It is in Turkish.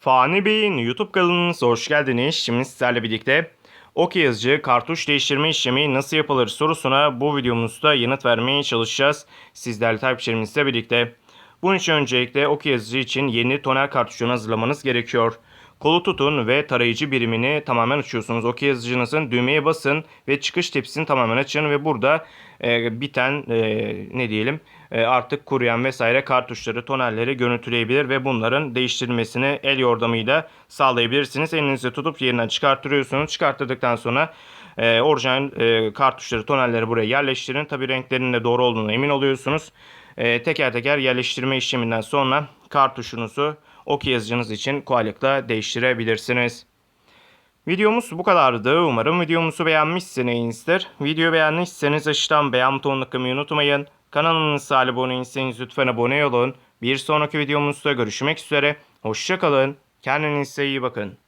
Fani Bey'in YouTube kanalınıza hoş geldiniz. Şimdi sizlerle birlikte OK yazıcı kartuş değiştirme işlemi nasıl yapılır sorusuna bu videomuzda yanıt vermeye çalışacağız. Sizlerle takipçilerimizle birlikte. Bunun için öncelikle OK yazıcı için yeni toner kartuşunu hazırlamanız gerekiyor. Kolu tutun ve tarayıcı birimini tamamen açıyorsunuz. OK yazıcınızın düğmeye basın ve çıkış tepsisini tamamen açın ve burada e, biten e, ne diyelim e, artık kuruyan vesaire kartuşları, tonerleri görüntüleyebilir ve bunların değiştirilmesini el yordamıyla sağlayabilirsiniz. Elinizde tutup yerinden çıkarttırıyorsunuz. Çıkarttırdıktan sonra e, orijinal e, kartuşları, tonerleri buraya yerleştirin. Tabi renklerinin de doğru olduğunu emin oluyorsunuz. E, teker teker yerleştirme işleminden sonra kartuşunuzu OK yazıcınız için kolaylıkla değiştirebilirsiniz. Videomuz bu kadardı. Umarım videomuzu beğenmişsinizdir. Video beğendiyseniz aşağıdan beğen butonuna tıklamayı unutmayın. Kanalımıza abone değilseniz lütfen abone olun. Bir sonraki videomuzda görüşmek üzere. Hoşçakalın. Kendinize iyi bakın.